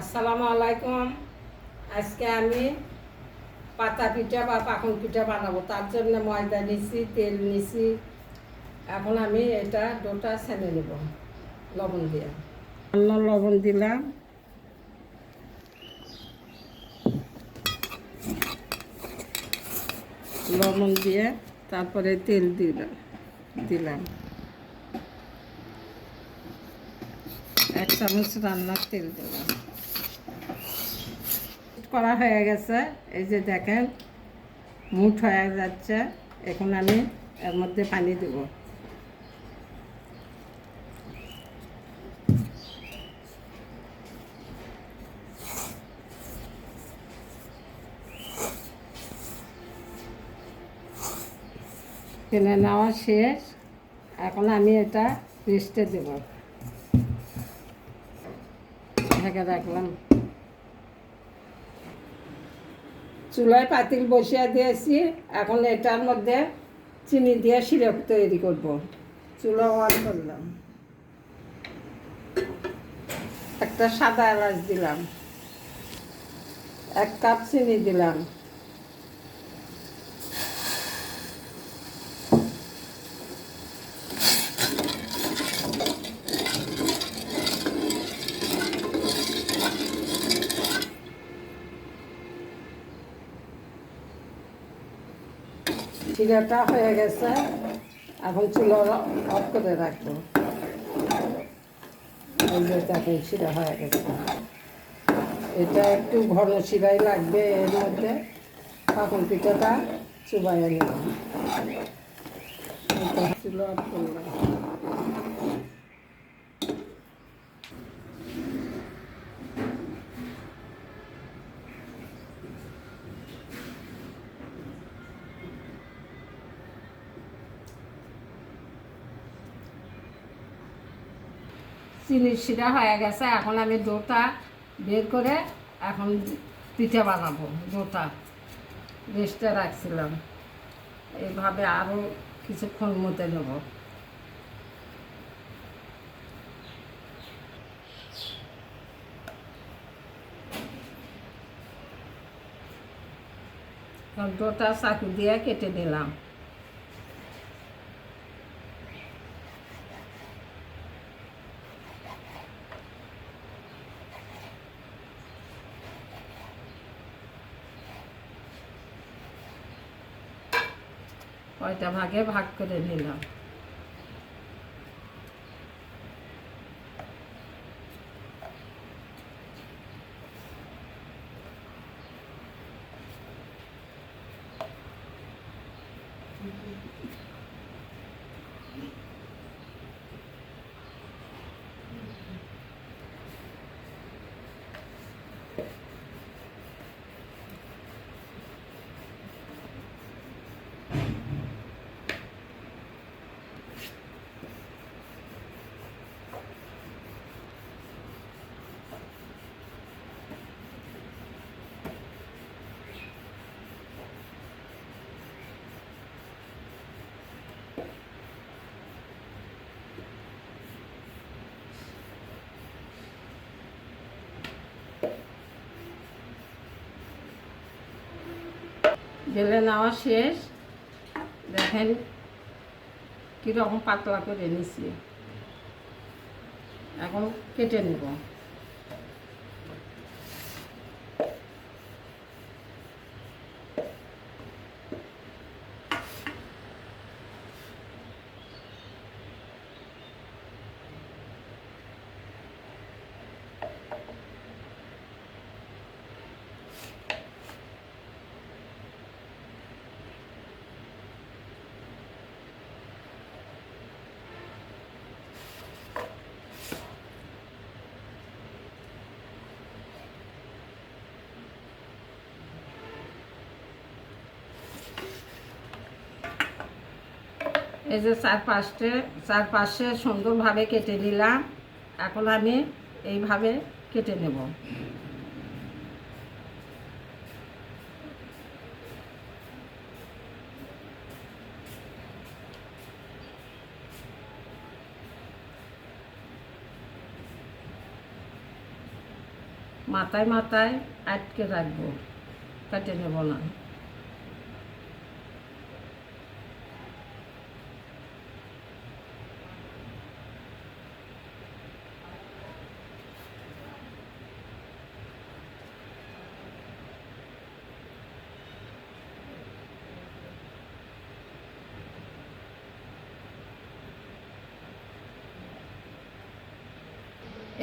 আসসালামু আলাইকুম। আজকে আমি পাতা পিঠা বা পাখন পিঠা বানাবো। তার জন্য ময়দা নিছি, তেল নিছি। এখন আমি এটা ডোটা ছেনে নেব, লবণ দিয়ে। অন্য লবণ দিলাম। লবণ দিয়ে তারপরে তেল দিলাম দিলাম। এক চামচ রান্নার তেল দিলাম। করা হয়ে গেছে। এই যে দেখেন, মুঠ হয়ে যাচ্ছে। এখন আমি এর মধ্যে পানি দেব। টেনে নেওয়া শেষ। এখন আমি এটা রেস্টে দেব। ঢেকে রাখলাম। চুলায় পাতিল বসিয়ে দিয়েছি। এখন এটার মধ্যে চিনি দিয়ে সিরাপ তৈরি করব। চুলা অন করলাম। একটা সাদা এলাচ দিলাম। এক কাপ চিনি দিলাম। চিরাটা হয়ে গেছে, এখন চুলো অফ করে রাখব। এই শিরা হয়ে গেছে। এটা একটু ঘন শিরাই লাগবে এর মধ্যে। পাখন পিঠাটা চুবাইয়ে নিলাম। চুলো অফ করলাম চিনির শিরা হয়ে গেছে। এখন আমি দোটা বের করে এখন পিঠে বানাবো, দোটা। রেস্টে রাখছিলাম। এইভাবে আরও কিছুক্ষণ মতে নেব। ডোটা চাকু দিয়ে কেটে নিলাম। কয়টা ভাগে ভাগ করে নিলাম? ঢেলে নেওয়া শেষ। দেখেন কীরকম পাতলা করে নিছি। এখন কেটে নেব। এই যে চার পাঁচটে চার পাশে সুন্দরভাবে কেটে নিলাম। এখন আমি এইভাবে কেটে নেব। মাথায় মাথায় আটকে রাখব, কেটে নেব না।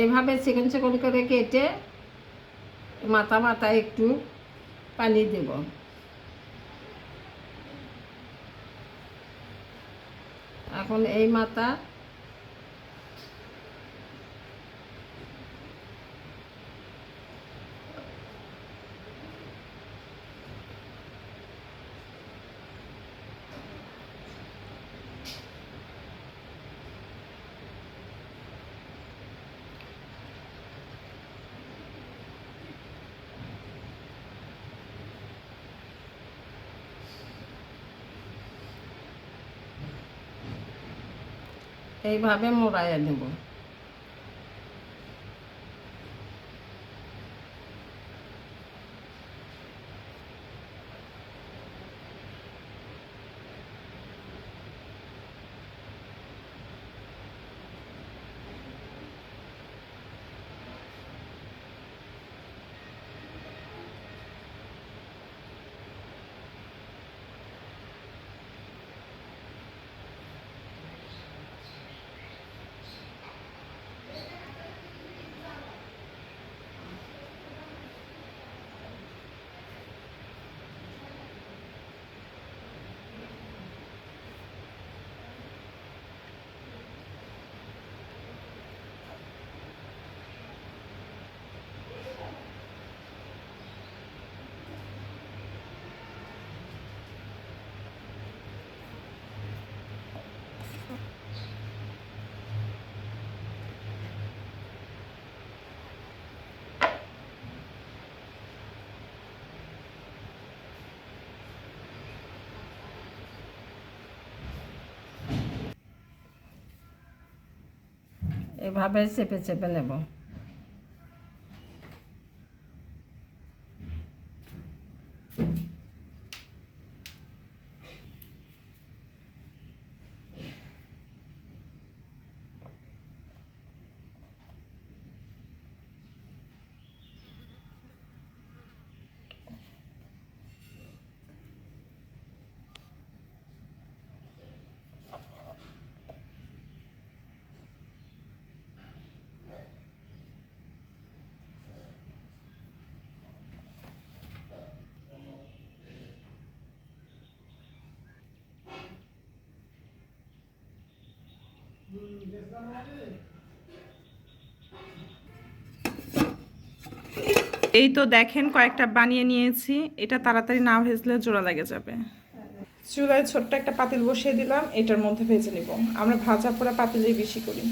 এইভাবে চিকন চিকন করে কেটে মাথা মাথা একটু পানি দেব। এখন এই মাথা এইভাবে মোড়াইয়া নেব। এভাবে চেপে চেপে নেব। এই তো দেখেন কয়েকটা বানিয়ে নিয়েছি। এটা তাড়াতাড়ি না ভেজলে জোড়া লেগে যাবে। চুলায় ছোট্ট একটা পাতিল বসিয়ে দিলাম, এটার মধ্যে ভেজে নিব। আমরা ভাজা পোড়া পাতিলেই বেশি করি।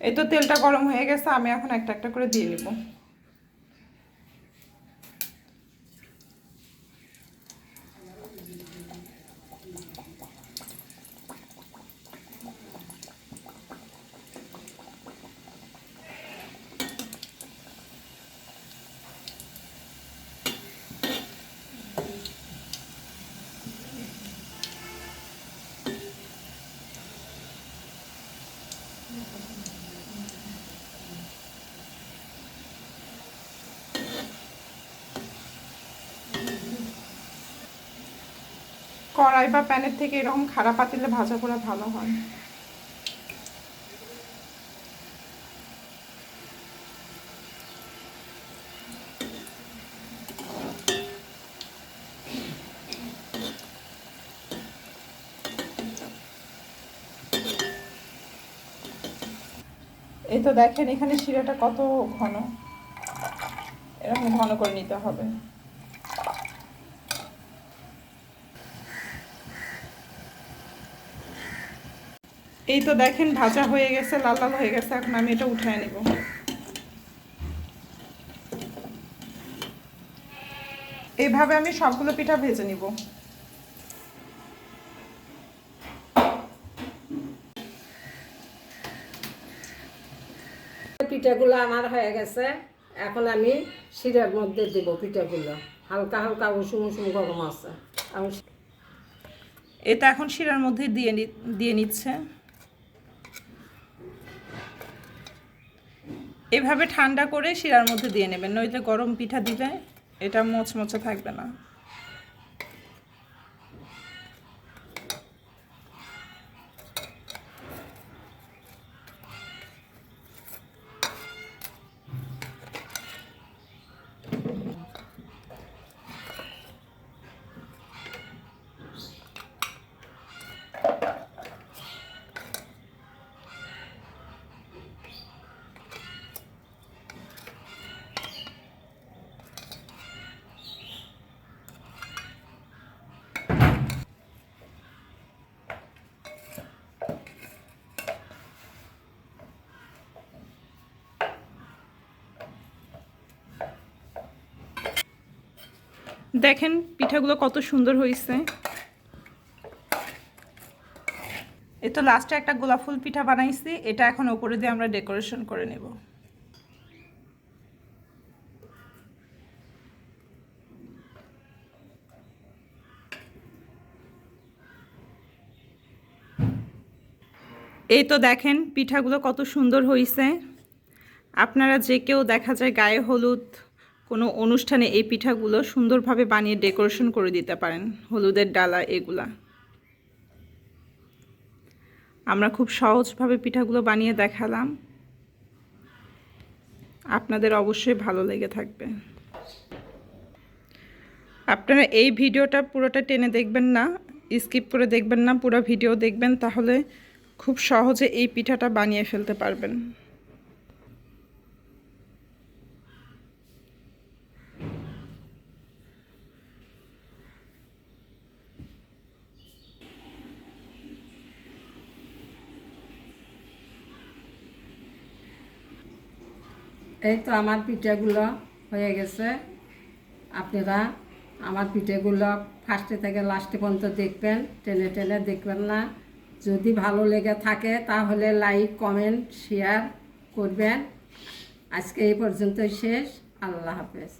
এই তো তেলটা গরম হয়ে গেছে, আমি এখন একটা একটা করে দিয়ে নিব। কড়াই বা প্যানের থেকে এরকম খারাপ পাতিলে ভাজা পোড়া ভালো হয়। এই তো দেখেন এখানে শিরাটা কত ঘন। এরকম ঘন করে নিতে হবে। এই তো দেখেন ভাজা হয়ে গেছে লাল লাল হয়ে গেছে এখন আমি এটা উঠায় নিব। এইভাবে আমি সবগুলো পিঠা ভেজে নিব। পিঠাগুলো আমার হয়ে গেছে এখন আমি শিরার মধ্যে দেব পিঠাগুলো। হালকা হালকা উষুম উষুম গরম আছে। এটা এখন শিরার মধ্যে দিয়ে নি- দিয়ে নিচ্ছে। এভাবে ঠান্ডা করে শিরার মধ্যে দিয়ে নেবেন, নইলে গরম পিঠা দিলে এটা মোচমোচে থাকবে না। দেখেন পিঠাগুলো কত সুন্দর হয়েছে। এ তো লাস্টে একটা গোলাপ ফুল পিঠা বানাইছি, এটা এখন ওপরে দিয়ে আমরা ডেকোরেশন করে নেব। এই তো দেখেন পিঠাগুলো কত সুন্দর হয়েছে। আপনারা যে কেউ দেখা যায় গায়ে হলুদ কোনো অনুষ্ঠানে এই পিঠাগুলো সুন্দরভাবে বানিয়ে ডেকোরেশন করে দিতে পারেন, হলুদের ডালা, এগুলা। আমরা খুব সহজভাবে পিঠাগুলো বানিয়ে দেখালাম। আপনাদের অবশ্যই ভালো লেগে থাকবে। আপনারা এই ভিডিওটা পুরোটা টেনে দেখবেন না, স্কিপ করে দেখবেন না, পুরো ভিডিও দেখবেন, তাহলে খুব সহজে এই পিঠাটা বানিয়ে ফেলতে পারবেন। এই তো আমার পিঠেগুলো হয়ে গেছে। আপনারা আমার পিঠেগুলো ফার্স্টে থেকে লাস্টে পর্যন্ত দেখবেন, টেনে টেনে দেখবেন না। যদি ভালো লেগে থাকে তাহলে লাইক কমেন্ট শেয়ার করবেন। আজকে এই পর্যন্তই শেষ। আল্লাহ হাফেজ।